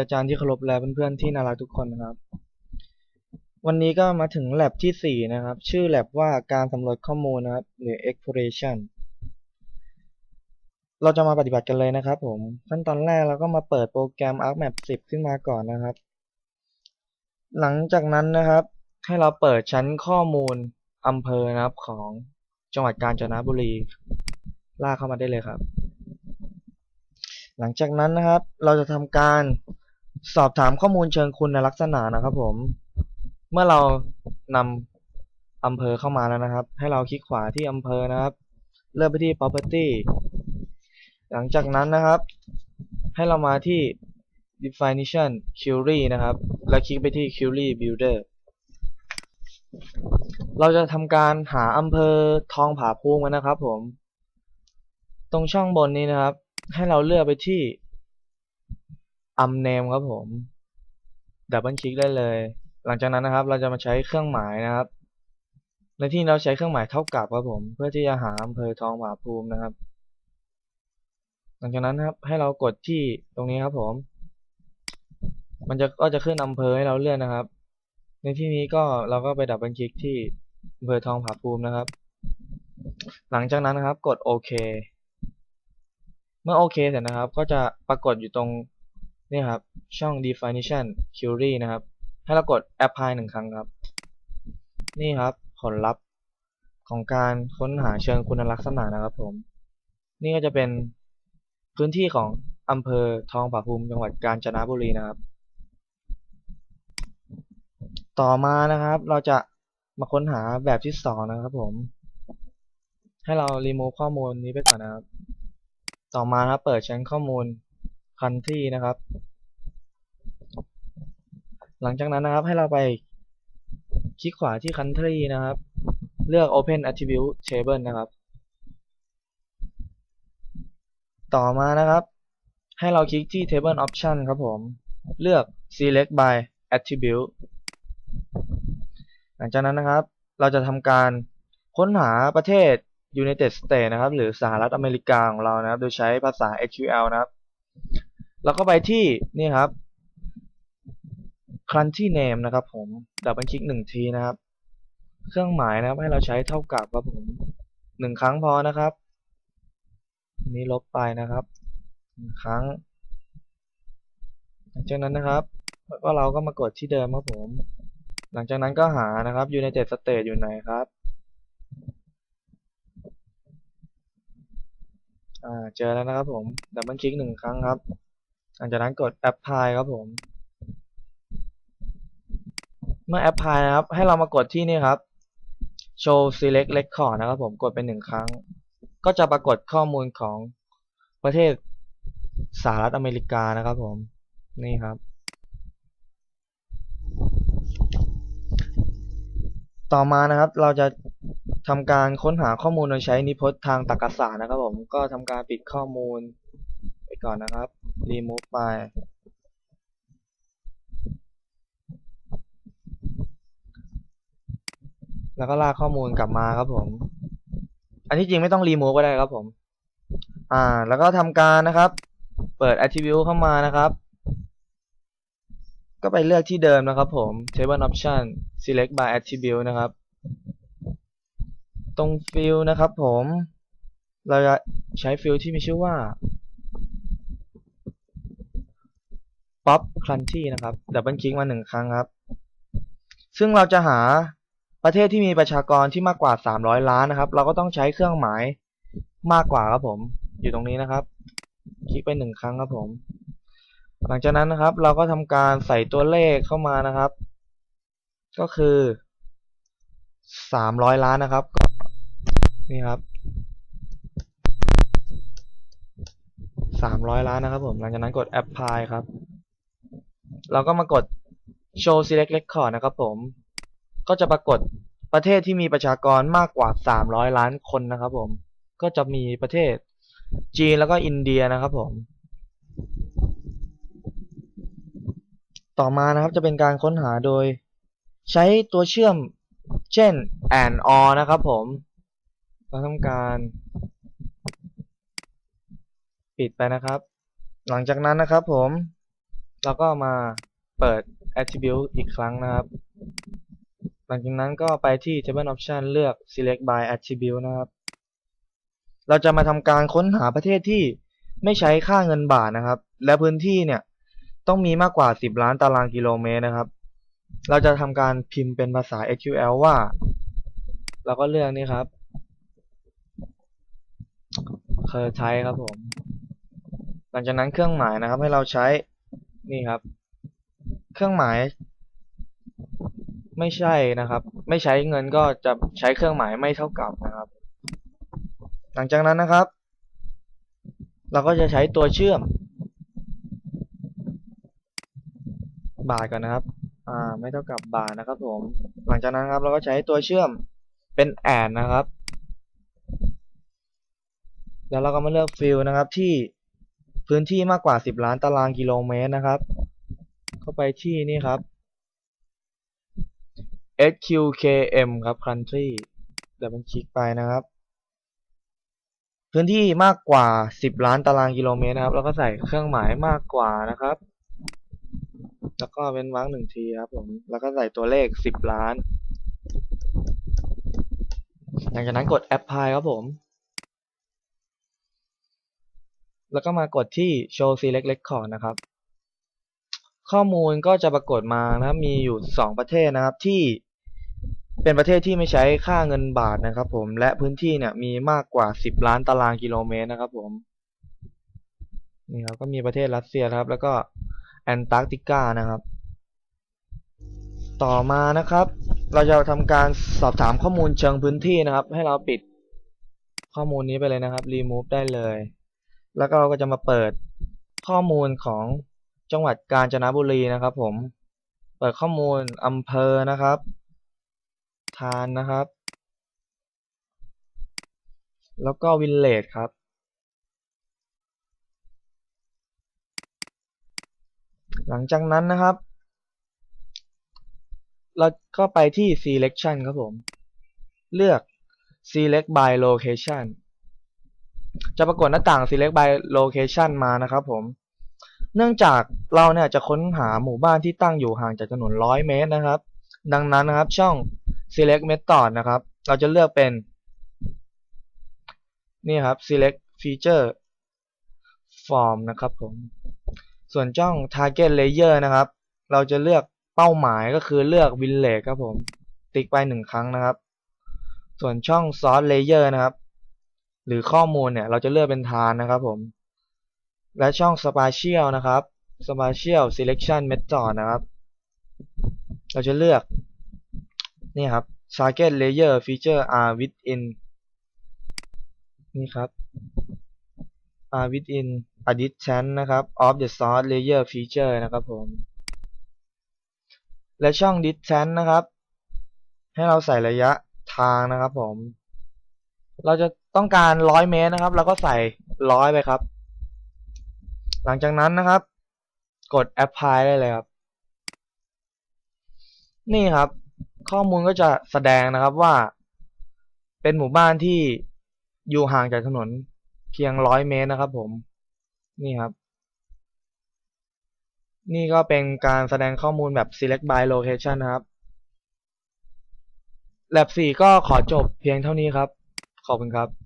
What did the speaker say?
อาจารย์ที่เคารพและเพื่อนๆที่น่ารักทุกคนนะครับ วันนี้ก็มาถึง lab ที่ 4 นะครับ ชื่อ lab ว่าการสำรวจข้อมูลนะครับ หรือ exploration เราจะมาปฏิบัติกันเลยนะครับผมขั้นตอนแรกเราก็มาเปิดโปรแกรม ArcMap 10 ขึ้นมาก่อนนะครับ หลังจากนั้นนะครับ ให้เราเปิดชั้นข้อมูลอำเภอนะครับของจังหวัดกาญจนบุรี ลากเข้ามาได้เลยครับ หลังจากนั้นนะครับ เราจะทำการ สอบถามข้อมูลเชิงคุณลักษณะนะครับผม เมื่อเรานำอำเภอเข้ามาแล้วนะครับ ให้เราคลิกขวาที่อำเภอนะครับ เลือกไปที่ property หลังจากนั้นนะครับ ให้เรามาที่ definition query นะครับ แล้วคลิกไปที่ query builder เราจะทำการหาอำเภอทองผาภูมิกันนะครับผม ตรงช่องบนนี้นะครับ ให้เราเลือกไปที่ u m name ครับผมดับเบิลคลิกได้เลย หลังจากนั้นนะครับ เราจะมาใช้เครื่องหมายนะครับ ในที่เราใช้เครื่องหมายเท่ากับครับผม เพื่อที่จะหาอำเภอทองผาภูมินะครับ หลังจากนั้นครับ ให้เรากดที่ตรงนี้ครับผม มันจะก็จะขึ้นอำเภอให้เราเลื่อกนะครับ ในที่นี้ก็เราก็ไปดับเบิลคลิกที่อำเภอทองผาภูมินะครับ หลังจากนั้นนะครับ กดโอเค เมื่อโอเคเสร็จนะครับ ก็จะปรากฏอยู่ตรง นี่ครับ ช่อง definition query นะครับ ให้เรากด apply หนึ่งครั้งครับ นี่ครับ ผลลัพธ์ของการค้นหาเชิงคุณลักษณะนะครับผม นี่ก็จะเป็นพื้นที่ของอำเภอทองผาภูมิจังหวัดกาญจนบุรีนะครับ ต่อมานะครับ เราจะมาค้นหาแบบที่สองนะครับผม ให้เรา remove ข้อมูลนี้ไปก่อนนะครับ ต่อมาครับเปิดชั้นข้อมูล country นะครับ หลังจากนั้นนะครับให้เราไปคลิกขวาที่ country นะครับ เลือก open attribute table นะครับ ต่อมานะครับ ให้เราคลิกที่ table option ครับผม เลือก select by attribute หลังจากนั้นนะครับ เราจะทำการค้นหาประเทศ United States นะครับ หรือสหรัฐอเมริกาของเรานะครับ โดยใช้ภาษา SQL นะครับ แล้วก็ไปที่นี่ครับ country name นะครับผมดับเบิลคลิกหนึ่งทีนะครับ เครื่องหมายนะครับให้เราใช้เท่ากับครับผมหนึ่งครั้งพอนะครับอันนี้ลบไปนะครับหนึ่งครั้งหลังจากนั้นนะครับก็เราก็มากดที่เดิมครับผม หลังจากนั้นก็หานะครับ United States อยู่ไหนครับ อ่า เจอแล้วนะครับผมดับเบิลคลิกหนึ่งครั้งครับหลังจากนั้นกด apply ครับผม เมื่อ apply นะครับ ให้เรามากดที่นี่ครับ show select record นะครับผมกดไปหนึ่งครั้ง ก็จะปรากฏข้อมูลของประเทศสหรัฐอเมริกานะครับผม นี่ครับ ต่อมานะครับเราจะ ทำการค้นหาข้อมูลโดยใช้นิพจน์ทางตรรกศาสตร์นะครับ ผมก็ทำการปิดข้อมูลไปก่อนนะครับ remove ไปแล้วก็ลากข้อมูลกลับมาครับผม อันที่จริงไม่ต้อง remove ก็ได้ครับผม อ่า แล้วก็ทำการนะครับ เปิด attribute เข้ามานะครับ ก็ไปเลือกที่เดิมนะครับผม table option select by attribute นะครับ ตรงฟิลนะครับผม เราจะใช้ฟิลที่มีชื่อว่า pop country นะครับดับเบิลคลิกมาหนึ่งครั้งครับ ซึ่งเราจะหาประเทศที่มีประชากรที่มากกว่า 300 ล้านนะครับ เราก็ต้องใช้เครื่องหมายมากกว่าครับผม อยู่ตรงนี้นะครับ คลิกไปหนึ่งครั้งครับผม หลังจากนั้นนะครับ เราก็ทำการใส่ตัวเลขเข้ามานะครับ ก็คือ 300 ล้านนะครับ นี่ครับ300ล้านนะครับผมหลังจากนั้นกด apply ครับ เราก็มากด show select record นะครับผม ก็จะปรากฏประเทศที่มีประชากรมากกว่า300ล้านคนนะครับผม ก็จะมีประเทศจีนแล้วก็อินเดียนะครับผม ต่อมานะครับจะเป็นการค้นหาโดย ใช้ตัวเชื่อมเช่น and or นะครับผม เราทำการปิดไปนะครับ หลังจากนั้นนะครับผมแล้วก็มาเปิด attribute อีกครั้งนะครับ หลังจากนั้นก็ไปที่ table option เลือก select by attribute นะครับ เราจะมาทำการค้นหาประเทศที่ไม่ใช้ค่าเงินบาทนะครับ และพื้นที่เนี่ยต้องมีมากกว่า 10 ล้านตารางกิโลเมตรนะครับ เราจะทำการพิมพ์เป็นภาษา SQL ว่า เราก็เลือกนี่ครับ เคยใช้ครับผม หลังจากนั้นเครื่องหมายนะครับ ให้เราใช้นี่ครับ เครื่องหมาย ไม่ใช่นะครับ ไม่ใช้เงินก็จะใช้เครื่องหมายไม่เท่ากับนะครับ หลังจากนั้นนะครับ เราก็จะใช้ตัวเชื่อม บาทก่อนนะครับ อ่า ไม่เท่ากับบาทนะครับ ผม หลังจากนั้นครับ เราก็ใช้ตัวเชื่อมเป็นแอนนะครับ แล้วเราก็มาเลือกฟิลนะครับที่พื้นที่มากกว่า 10 ล้านตารางกิโลเมตรนะครับ เข้าไปที่นี่ครับ SQKM ครับ country เดี๋ยวมันคลิกไปนะครับ พื้นที่มากกว่า 10 ล้านตารางกิโลเมตรนะครับแล้วก็ใส่เครื่องหมายมากกว่านะครับ แล้วก็เว้นวรรคหนึ่งทีครับผมแล้วก็ใส่ตัวเลข 10 ล้าน หลังจากนั้นกด apply ครับผม แล้วก็มากดที่ show select record นะครับ ข้อมูลก็จะปรากฏมานะครับมีอยู่ 2 ประเทศนะครับที่เป็นประเทศที่ไม่ใช้ค่าเงินบาทนะครับ ผมและพื้นที่เนี่ยมีมากกว่า 10 ล้านตารางกิโลเมตรนะครับ ผมนี่ครับก็มีประเทศรัสเซียครับ แล้วก็แอนตาร์กติกานะครับ ต่อมานะครับ เราจะทำการสอบถามข้อมูลเชิงพื้นที่นะครับ ให้เราปิดข้อมูลนี้ไปเลยนะครับ remove ได้เลย แล้วก็เราก็จะมาเปิดข้อมูลของจังหวัดกาญจนบุรีนะครับ ผมเปิดข้อมูลอำเภอนะครับทานนะครับ แล้วก็วินเลจครับ หลังจากนั้นนะครับ เราก็ไปที่ selection ครับผม เลือก select by location จะปรากฏหน้าต่าง select by location มานะครับผม เนื่องจากเราเนี่ยจะค้นหาหมู่บ้านที่ตั้งอยู่ห่างจากถนน 100 เมตรนะครับ ดังนั้นนะครับช่อง select method นะครับ เราจะเลือกเป็น นี่ครับ select feature form นะครับผม ส่วนช่อง target layer นะครับ เราจะเลือกเป้าหมายก็คือเลือก village ครับผม ติ๊กไปหนึ่งครั้งนะครับ ส่วนช่อง source layer นะครับ หรือข้อมูลเนี่ยเราจะเลือกเป็นทานนะครับผม และช่อง spatial นะครับ spatial selection method นะครับ เราจะเลือกนี่ครับ target layer feature are within นี่ครับ are within a distance นะครับ of the source layer feature นะครับผม และช่อง distance นะครับ ให้เราใส่ระยะทางนะครับผม เราจะ ต้องการ100เมตรนะครับเราก็ใส่100ไปครับ หลังจากนั้นนะครับ กด apply ได้เลยครับ นี่ครับ ข้อมูลก็จะแสดงนะครับว่า เป็นหมู่บ้านที่อยู่ห่างจากถนนเพียง100เมตรนะครับ ผม นี่ครับ นี่ก็เป็นการแสดงข้อมูลแบบ select by location นะครับ Lab 4ก็ขอจบเพียงเท่านี้ครับ ขอบคุณครับ